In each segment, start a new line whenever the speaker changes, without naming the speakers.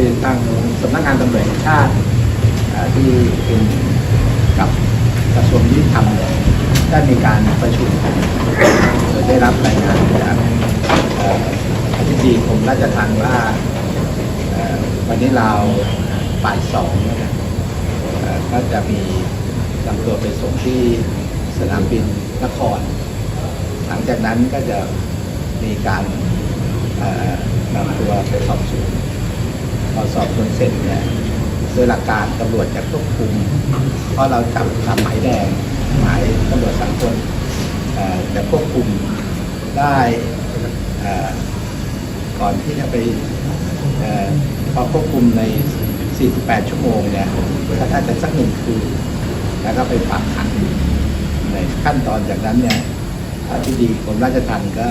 คือทางสำนักงานตำรวจแห่งชาติที่เป็นกับกระทรวงยุติธรรมเนี่ยได้มีการประชุมโดยได้รับรายงานจากเอ่ออธิบดีกรมราชทัณฑ์ว่าวันนี้เราวบ่ายสองนะครับเอ่อก็จะมีนำตัวไปส่งที่สนามบินนคร หลังจากนั้นก็จะมีการนำตัวไปสอบสวน พอสอบสวนเสร็จเนี่ยโดยหลักการตำรวจจะควบคุม เพราะเราจับตามหมายแดงหมายตำรวจสังคมจะควบคุมได้ก่อนที่จะไปพอควบคุมใน 48 ชั่วโมงเนี่ยก็ถ้าจะสักหนึ่งคืนแล้วก็ไปฝากขังในขั้นตอนจากนั้นเนี่ยอธิบดีกรมราชทัณฑ์ก็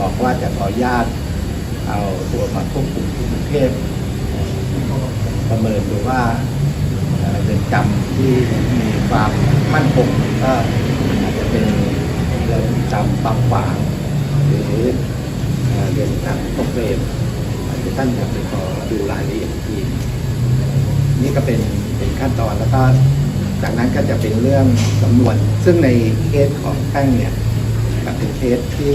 บอกว่าจะขออนุญาต เอาตัวมาควบคุมที่กรุงเทพประเมินดูว่าเรือนจำที่มีความมั่นคงก็อาจจะเป็นเรือนจำบางขวางหรือเรือนจำพวกเรมอาจจะท่านจะไปขอดูรายละเอียดอีกทีนี่ก็เป็นเป็นขั้นตอนแล้วก็จากนั้นก็จะเป็นเรื่องสำนวน ซึ่งในเคสของแป้งเนี่ยเป็นเคสที่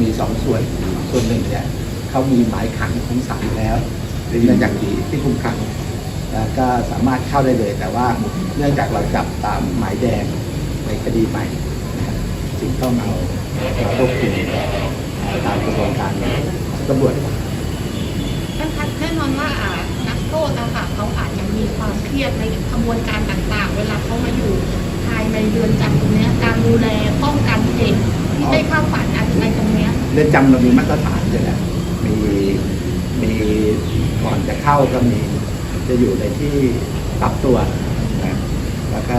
มีสองส่วนส่วนหนึ่งเนี่ย เขามีหมายขังของศาลแล้วหรือเนื่องจากที่ที่คุมขังแล้วก็สามารถเข้าได้เลย แต่ว่าเนื่องจากเราจับตามหมายแดงในคดีใหม่นะครับจึงต้องเอามาควบคุมตามกระบวนการตำรวจ
ท่านคะแน่นอนว่าอ่านักโทษนะคะเขาอาจจะมีความเครียดในกระบวนการต่างๆ เวลาเขามาอยู่ภายในเรือนจำตรงเนี้ยการดูแลป้องกันเหตุที่ได้เข้าฝันอาจจะในตรงเนี้ย
เรือนจำเรามีมาตรฐานอยู่แล้วมีมี ก่อนจะเขาก็มี จะอยู่ในที่ปรับตัวนะแล้วก็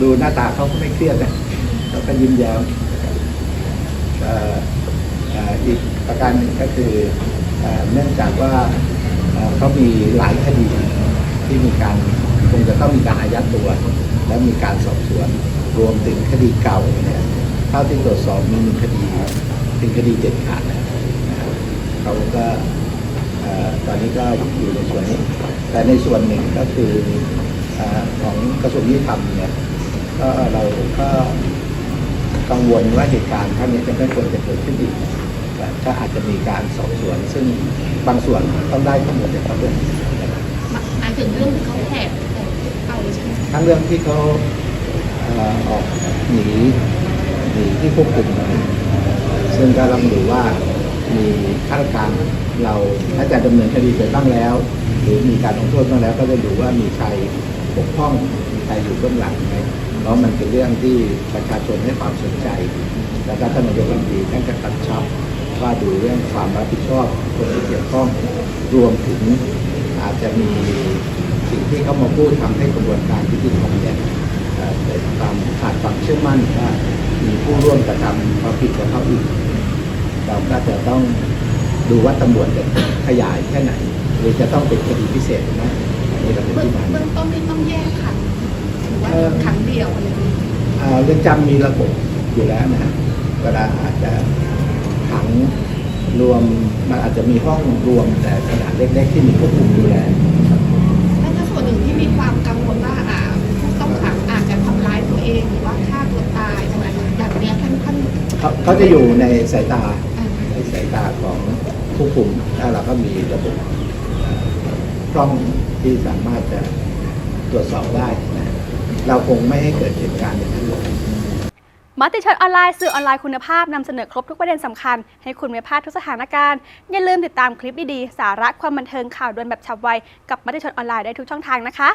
ดูหน้าตาเขาก็ไม่เครียดนะเขาก็ยิ้มแย้มอีกประการหนึ่งก็คือเนื่องจากว่าเขามีหลายคดีที่มีการคงจะต้องมีการอายัดตัว และมีการสอบสวนรวมถึงคดีเก่าเนี่ยเท่าที่ตรวจสอบมีหนึ่งคดีเป็นคดีเด็ดขาดนะครับเขาก็ ตอนนี้ก็อยู่ในส่วนนี้ แต่ในส่วนหนึ่งก็คืออของกระทรวงยุติธรรมเนี่ยก็เราก็กังวลว่าเหตุการณ์ครั้งนี้จะไม่ควรจะเกิดขึ้นอีกแต่ก็อาจจะมีการสอบสวน ซึ่งบางส่วนต้องได้ข้อมูลจากเขาด้วย
หมายถึงเรื่องที่เขาแหกไปใช่ไหม
ทั้งเรื่องที่เขาออกหนีหนีที่ควบคุมนะซึ่งก็ต้องดูว่า มีข้าราชการเราถ้าจะดำเนินคดีไปบ้างแล้ว หรือมีการลงโทษบ้างแล้วก็จะดูว่ามีใครปกป้องมีใครอยู่เบื้องหลังไหมเพราะมันเป็นเรื่องที่ประชาชนให้ความสนใจ แล้วก็ท่านนายกรัฐมนตรีท่านก็กำชับว่าดูเรื่องความรับผิดชอบคนที่เกี่ยวข้องรวมถึงอาจจะมีสิ่งที่เขามาพูดทำให้กระบวนการยุติธรรมเนี่ยเกิดความขาดความเชื่อมั่นว่ามีผู้ร่วมกระทำความผิดกับเขาอีก ก็จะต้องดูว่าตำรวจจะขยายแค่ไหน หรือจะต้องเป็นคดีพิเศษไหมอันนี้เราเป็น
เบื้อง
ที่มา
เบื้องต้นนี่ต้องแยกขังหรือว่า
เอ่อ
ขังเดี่ยวอะไรอย่างนี้
อ่าเรือนจำมีระบบอยู่แล้วนะฮะเวลาอาจจะขังรวมมันอาจจะมีห้องรวมแต่ขนาดเล็กๆที่มีควบคุมดูแลนะครับ
และถ้าส่วนหนึ่งที่มีความกังวลว่าอ่าผู้ต้องขังอาจจะทำร้ายตัวเองหรือว่าฆ่าตัวตายอะไรแบบเนี้ยท่านท่าน
เขาเขาจะอยู่ในสายตา
อ่า
ในสาย ตาของผู้คุมถ้าเราก็มีระบบกล้องที่สามารถจะตรวจสอบได้นะเราคงไม่ให้เกิดเหตุการณ์อย่างนั้นเลย
มติชนออนไลน์สื่อออนไลน์คุณภาพนำเสนอครบทุกประเด็นสำคัญ ให้คุณไม่พลาดทุกสถานการณ์ อย่าลืมติดตามคลิปดีๆ สาระความบันเทิงข่าวด่วนแบบฉับไว กับมติชนออนไลน์ได้ทุกช่องทางนะคะ